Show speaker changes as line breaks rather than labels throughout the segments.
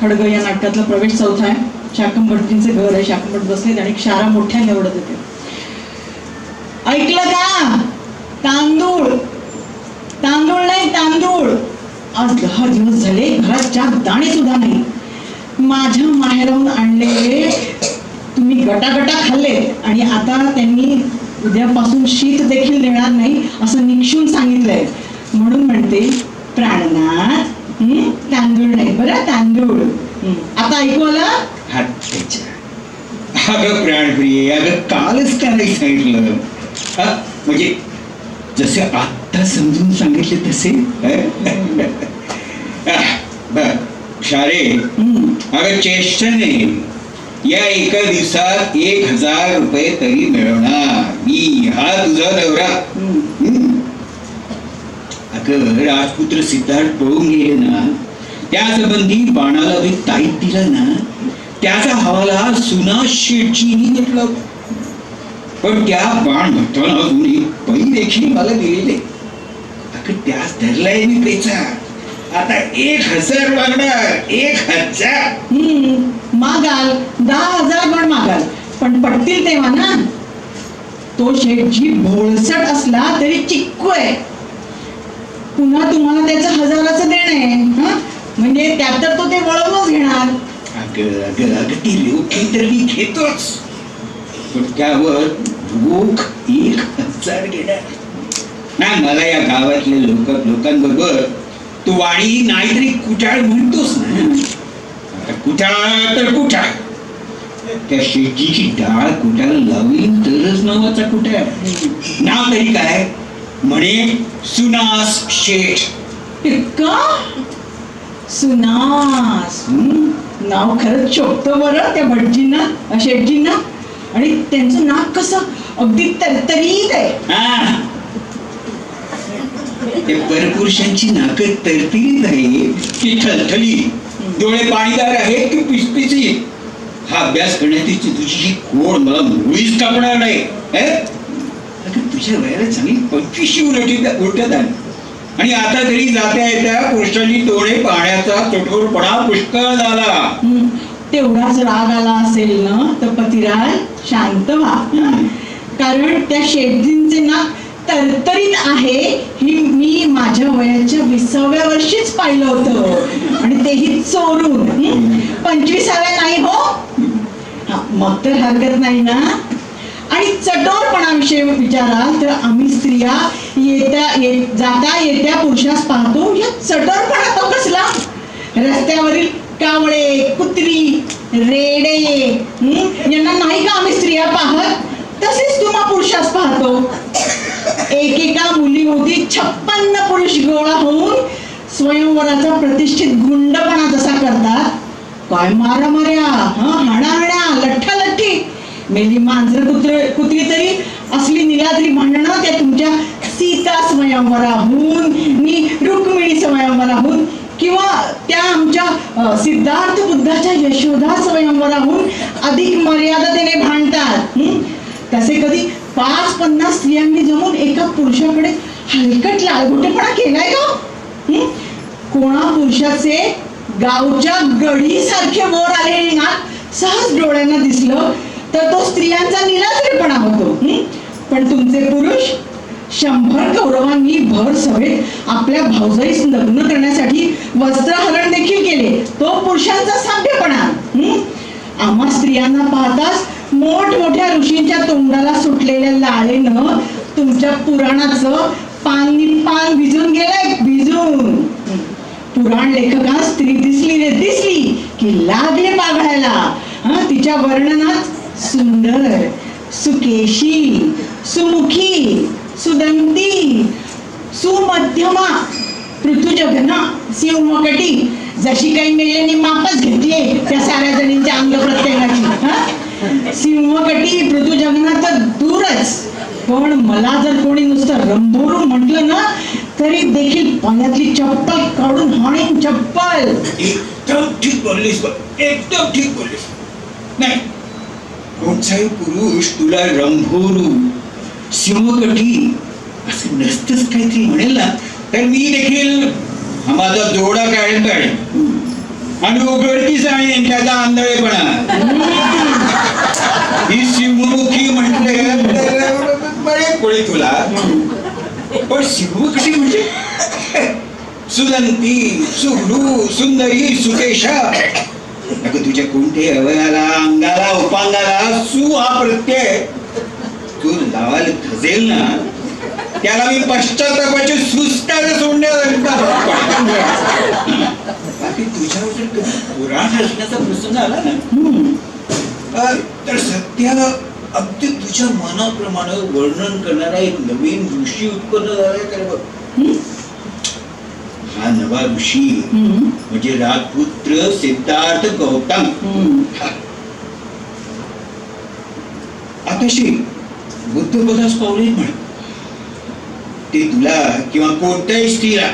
खडग या नाटकातला प्रवेश चौथा आहे. शाकंभटजींचे घर आहे. शाकंभट बसलेत आणि क्षारा मोठ्या निवडत येते. ऐकलं का? तांदूळ. तांदूळ नाही तांदूळ. आज दहा दिवस झाले घरात चार दाणे सुद्धा नाही. माझ्या माहेरून आणलेले तुम्ही गटागटा खाल्ले आणि आता त्यांनी उद्यापासून शीत देखील देणार नाही असं निक्षून सांगितलंय. म्हणून म्हणते प्राणनाथ तांदूळ नाही बरं तांदूळ. आता ऐकू आलं?
अगं प्राणप्रिय अगं कालच नाही सांगितलं? म्हणजे जसे आत्ता समजून सांगितले तसे बर शारे. अगं चेष्टाने. या एका दिवसात एक हजार रुपये तरी मिळवणार. मी हा तुझा नवरा. अगं राजपुत्र सिद्धार्थ पळून गेले ना त्या संबंधी बाणाला मी ताईत दिलं ना त्याचा हवाला सुना शेटजीनी घेतला. पण त्या बाण भक्ताला अजून एक पै देखील मला दिलेले अगं त्याच धरलाय मी पेचा आता एक हजार मागणार एक हजार.
हं. मागाल दहा हजार पण मागाल पण पटतील तेव्हा ना. तो शेटजी भोळसट असला तरी चिक्कू आहे. पुन्हा तुम्हाला त्याचं हजाराचं देणं आहे म्हणजे त्यात तर तो ते वळवूनच घेणार.
अगं अगं अगं ती लोके तर मी घेतोच. पण त्यावर रोख एक हजार घेणार नाही मला या गावातल्या लोक लोकांबरोबर तू वाणी नाहीतरी कुटाळ म्हणतोस ना? कुटाळ तर कुटाळ त्या शेतीची डाळ कुटाळ लावली तरच नावाचा कुटाळ. नाव तरी काय? म्हणे सुनास शेठ.
इतका? सुनास? नाव खरंच शोभतं बरं त्या भटजींना शेठजींना. आणि त्यांचं नाक कसं? अगदी तरतरीत आहे.
हा. ते परपुरुषांची नाक तरतरीत आहे की थलथली डोळे पाणीदार आहेत की पिसपिसी? हा अभ्यास करण्याची तुझी कोण? मला मुळीच कापणार नाही. तुझ्या वयाला चांगली पंचवीसशे उलटी उलटत आहे आणि आता तरी जात्या येत्या पुरुषांनी डोळे पाहण्याचा कठोरपणा पुष्कळ झाला.
तेवढाच राग आला असेल ना तर पतिराज शांत व्हा? कारण त्या शेठजींचे नाक तरतरीत आहे ही मी माझ्या वयाच्या विसाव्या वर्षीच पाहिलं होतं. आणि तेही चोरून? पंचवीसाव्या नाही हो. हा, मग तर हरकत नाही ना. आणि चटोरपणाविषयी विचाराल तर आम्ही स्त्रिया येत्या ये जाता येत्या पुरुषास पाहतो. या चटोरपणा तो कसला? रस्त्यावरील कावळे कुत्री रेडे यांना नाही का आम्ही स्त्रिया पाहत? तसेच तुम्हा पुरुषास पाहतो. एकेका मुलीभोवती छप्पन्न पुरुष गोळा होऊन स्वयंवराचा प्रतिष्ठित गुंडपणा जसा करतात काय मारा मार्या हाणाहाण्या लठ्ठा लठ्ठी मेली मांजर कुत्र कुत्री तरी असली निलाद्री म्हणणं त्या तुमच्या सीता स्वयंवराहून मी रुक्मिणी स्वयंवराहून किंवा त्या आमच्या सिद्धार्थ बुद्धाच्या यशोधा स्वयंवराहून अधिक मर्यादा मर्यादतेने भांडतात तसे कधी पाच पन्नास स्त्रियांनी जमून एका पुरुषाकडे हलकट लालगुटेपणा केलाय का? कोणा पुरुषाचे गावच्या गडीसारखे वर आले ना सहज डोळ्यांना दिसलं स्त्रियांचा निराश्रीपणा होतो पण तुमचे पुरुष शंभर कौरवांनी भर सभेत आपल्या भाऊजाईस लग्न करण्यासाठी वस्त्रहरण देखील केले. तो पुरुषांचा साध्यपणा आम्हा स्त्रियांना पाहताच मोठमोठ्या ऋषींच्या तोंडाला सुटलेल्या लाळेनं तुमच्या पुराणाचं पान पान भिजून गेलंय भिजून. पुराण लेखकात स्त्री दिसली रे दिसली की लागले पाघळायला हा? तिच्या वर्णनात सुंदर सुकेशी सुमुखी सुदंती सुमध्यमा ऋतुजघना सिंहकटी जशी काही मेल्याने मापच घेतली त्या साऱ्या जणींच्या अंग प्रत्येकाची सिंहकटी पृथुजगना तर दूरच. पण मला जर कोणी नुसतं रंभोरून म्हटलं ना तरी देखील पाण्यातली चप्पल काढून हाणीन चप्पल.
एकदम ठीक बोललीस एकदम ठीक बोललीस. नाही कोणताही पुरुष तुला रंभोरू. सिंहकटी असं नसतंच काहीतरी म्हणेल ना तर मी देखील माझा जोडा काढेल काढेल आणि उघडकीच आणि त्याचा आंधळेपणा ही शिवमुखी म्हटले बरे कोळी तुला. पण शिवमुखी म्हणजे सुदंती सुगडू सुंदरी सुकेशा. अगं तुझ्या कोणते अवयाला अंगाला उपांगाला सु हा प्रत्यय तू लावायला धजेल ना त्याला मी पश्चातापाची सुस्ताला सोडण्यासारखा बाकी तुझ्यावर कधी पुराण असण्याचा प्रसंग आला ना? तर सध्या अगदी तुझ्या मनाप्रमाणे वर्णन करणारा एक नवीन ऋषी उत्पन्न झालाय काय बघ. हा नवा ऋषी. म्हणजे राजपुत्र सिद्धार्थ गौतम. आताशी बुद्धपदास पावले म्हण ते तुला किंवा कोणत्याही स्त्रीला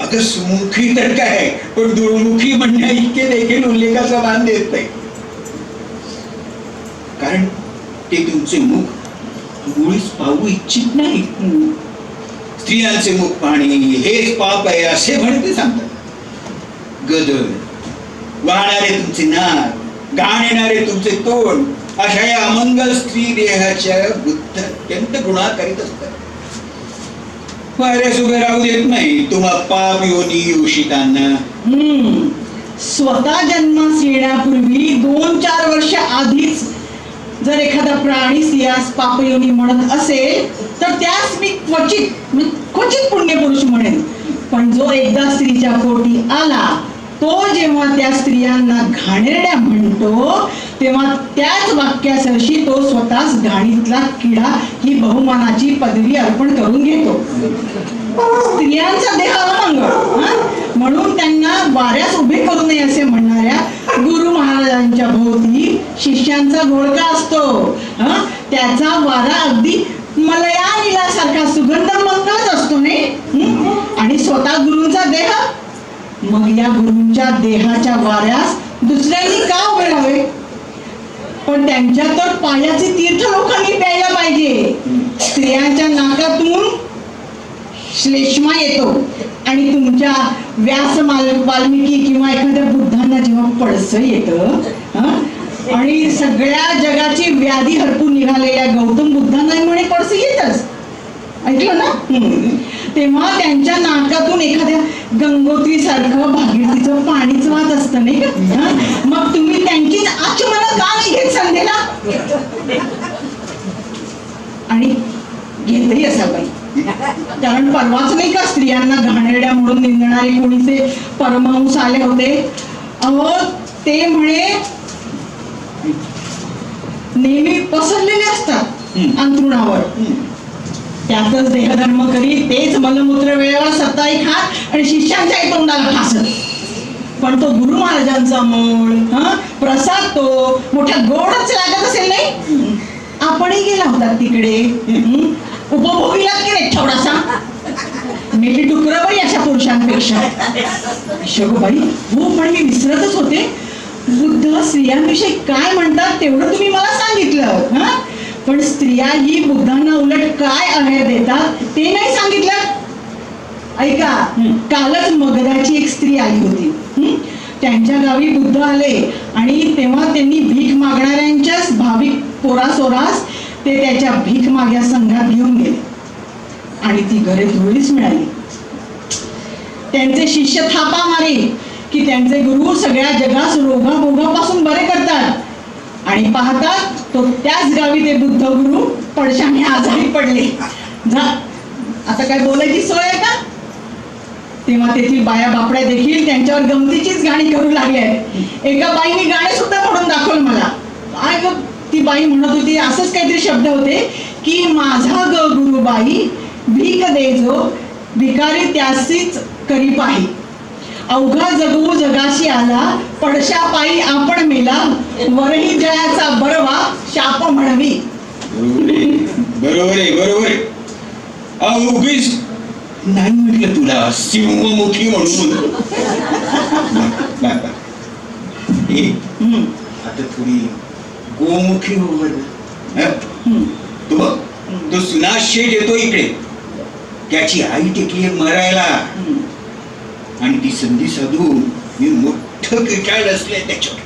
अगं सुमुखी तर काय पण दुर्मुखी म्हणण्या इतके देखील उल्लेखाचा मान देत नाही कारण ते तुमचे मुख मुळीच पाहू इच्छित नाही. स्त्रियांचे मुख पाणी हेच पाप आहे असे म्हणते सांगतात. गदर. वाहणारे तुमचे नाक घाण येणारे तुमचे तोंड अशा या अमंगल स्त्री देहाच्या बुद्ध अत्यंत गुणा करीत असतात. वाऱ्यास उभे राहू देत नाही तुम्हा पाप योनी योषितांना
स्वतः जन्मास येण्यापूर्वी दोन चार वर्ष आधीच जर एखादा प्राणी स्त्रियास पापयोनी म्हणत असेल तर त्यास मी क्वचित क्वचित क्वचित पुण्यपुरुष म्हणेन. पण जो एकदा स्त्रीच्या पोटी आला तो जेव्हा त्या स्त्रियांना घाणेरड्या म्हणतो तेव्हा त्याच वाक्यासरशी तो स्वतःच घाणीतला किडा ही बहुमानाची पदवी अर्पण करून घेतो. स्त्रियांचा देह अमंगळ म्हणून त्यांना वाऱ्यास उभे करू नये असे म्हणणाऱ्या शिष्यांचा घोळका असतो. त्याचा वारा अगदी मलया सारखा सुगंध मंगळच असतो नाही? आणि स्वतः गुरुंचा देह? मग या गुरुंच्या देहाच्या वाऱ्यास दुसऱ्यांनी का उभे राहावे पण त्यांच्या तर पायाचे तीर्थ लोकांनी प्यायला पाहिजे. स्त्रियांच्या नाकातून श्लेष्मा येतो. आणि तुमच्या व्यास माल वाल्मिकी किंवा एखाद्या बुद्धांना जेव्हा पडस येतं आणि सगळ्या जगाची व्याधी हरपून निघालेल्या गौतम बुद्धांना म्हणे पडस येतच. ऐकलं ना? तेव्हा त्यांच्या नाकातून एखाद्या गंगोत्री सारखं भागीरथीचं पाणीच वाहत असतं नाही का? मग तुम्ही त्यांची आचमन का नाही घेत संध्येला? आणि घेतही असा बाई कारण परवाच नाही का स्त्रियांना घाणेरड्या म्हणून निंदणारे कोणीचे परमहंस आले होते? अहो ते म्हणे नेहमी पसरलेले असतात
हम्म.
अंथरुणावर. त्यातच देहधर्म करी तेच मलमूत्र वेळेवर सत्ताई खात आणि शिष्यांच्याही तोंडाला फासत पण तो गुरु महाराजांचा मूळ हा? प्रसाद तो मोठ्या गोडच लागत असेल नाही? आपणही गेला होता तिकडे? उपभोगीला की नाही थोडासा. मेली डुकर बाई अशा पुरुषांपेक्षा. शगोबाई हो पण मी विसरतच होते. बुद्ध स्त्रियांविषयी काय म्हणतात तेवढं तुम्ही मला सांगितलं हा? पण स्त्रिया ही बुद्धांना उलट काय आहे देतात ते नाही सांगितलं? ऐका कालच मगधाची एक स्त्री आली होती? त्यांच्या गावी बुद्ध आले आणि तेव्हा त्यांनी भीक मागणाऱ्यांच्याच भाविक पोरासोरास ते त्याच्या भीक माग्या संघात घेऊन गेले. आणि ती घरे धुळीच मिळाली. त्यांचे शिष्य थापा मारे की त्यांचे गुरु सगळ्या जगास रोगाभोगापासून बरे करतात. आणि पाहतात तो त्याच गावी ते बुद्ध गुरु पडशाने आजारी पडले. जा आता काय बोलायची सोय आहे का? तेव्हा तेथील बाया बापड्या देखील त्यांच्यावर गमतीचीच गाणी करू लागल्या आहेत एका बाईने गाणे सुद्धा म्हणून दाखवलं मला. काय ग ती बाई म्हणत होती असंच काहीतरी शब्द होते की माझा ग गुरुबाई भीक देजो भिकारी त्यासीच करी पाही अवघा जगू जगाशी आला पडशा पायी आपण मेला वरही जयाचा बरवा शाप म्हणवी.
बरोबर आहे बरोबर. आहे उगीच नाही म्हटलं तुला सिंहमुखी म्हणून. आता थोडी गोमुखी तो बघ, तो सुनाश शेठ येतो इकडे. त्याची आई टेकली मरायला. आणि ती संधी साधून मी मोठं असले त्याच्यावर.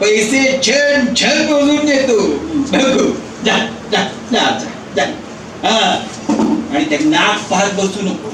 पैसे छन छन मोजून देतो. बघू. जा जा जा जा. हा. आणि त्या नाक पाहत बसू नको.